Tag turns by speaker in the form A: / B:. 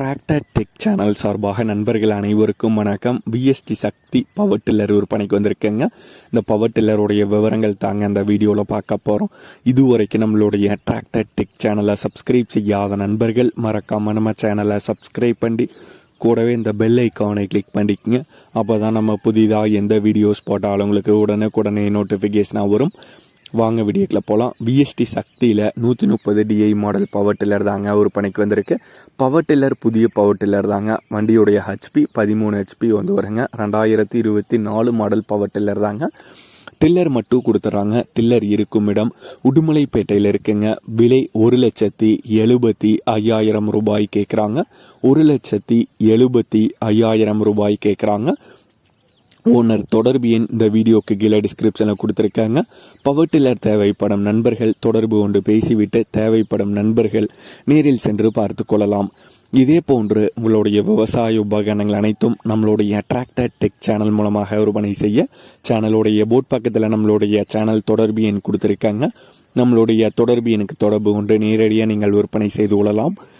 A: Tractor tech channel சார்பாக நண்பர்கள் அனைவருக்கும் வணக்கம். பிஎஸ்டி சக்தி பவர் டில்லர் விற்பனைக்கு வந்திருக்கேங்க. இந்த பவர் டில்லருடைய விவரங்கள் தாங்க அந்த வீடியோவில் பார்க்க போகிறோம் இதுவரைக்கும் நம்மளுடைய டிராக்டர் டெக் சேனலை சப்ஸ்கிரைப் செய்யாத நண்பர்கள் மறக்காமல் நம்ம சேனலை சப்ஸ்கிரைப் பண்ணி கூடவே இந்த பெல் ஐக்கானை கிளிக் பண்ணிக்கோங்க. அப்போ தான் நம்ம புதிதாக எந்த வீடியோஸ் போட்டாலும் உங்களுக்கு உடனே உடனே நோட்டிஃபிகேஷனாக வரும். வாங்க வீடியோக்கில் போகலாம் பிஎஸ்டி சக்தியில் நூற்றி முப்பது டிஐ மாடல் பவர் டில்லர் தாங்க விற்பனைக்கு வந்திருக்கு. பவர் டில்லர் புதிய பவர் டில்லர் தாங்க. வண்டியுடைய ஹெச்பி பதிமூணு ஹெச்பி வந்து வருங்க. ரெண்டாயிரத்தி இருபத்தி நாலு மாடல் பவர் டில்லர் தாங்க. டில்லர் மட்டும் கொடுத்துட்றாங்க டில்லர் இருக்கும் இடம். உடுமலைப்பேட்டையில் இருக்குங்க. விலை ஒரு லட்சத்தி எழுபத்தி ஐயாயிரம் ரூபாய் கேட்குறாங்க ஒரு லட்சத்தி எழுபத்தி ஐயாயிரம் ரூபாய் கேட்குறாங்க ஓனர் தொடர்பு எண் இந்த வீடியோக்கு கீழே டிஸ்கிரிப்ஷனில் கொடுத்துருக்காங்க. பவர் டில்லர் தேவைப்படும் நண்பர்கள் தொடர்பு கொண்டு பேசிவிட்டு தேவைப்படும் நண்பர்கள் நேரில் சென்று பார்த்து கொள்ளலாம். இதே போன்று உங்களுடைய விவசாய உபகரணங்கள் அனைத்தும் நம்மளுடைய டிராக்டர் டெக் சேனல் மூலமாக விற்பனை செய்ய சேனலுடைய போட் பக்கத்தில் நம்மளுடைய சேனல் தொடர்பு எண் கொடுத்துருக்காங்க. நம்மளுடைய தொடர்பு எனக்கு தொடர்பு கொண்டு நேரடியாக நீங்கள் விற்பனை செய்து கொள்ளலாம்.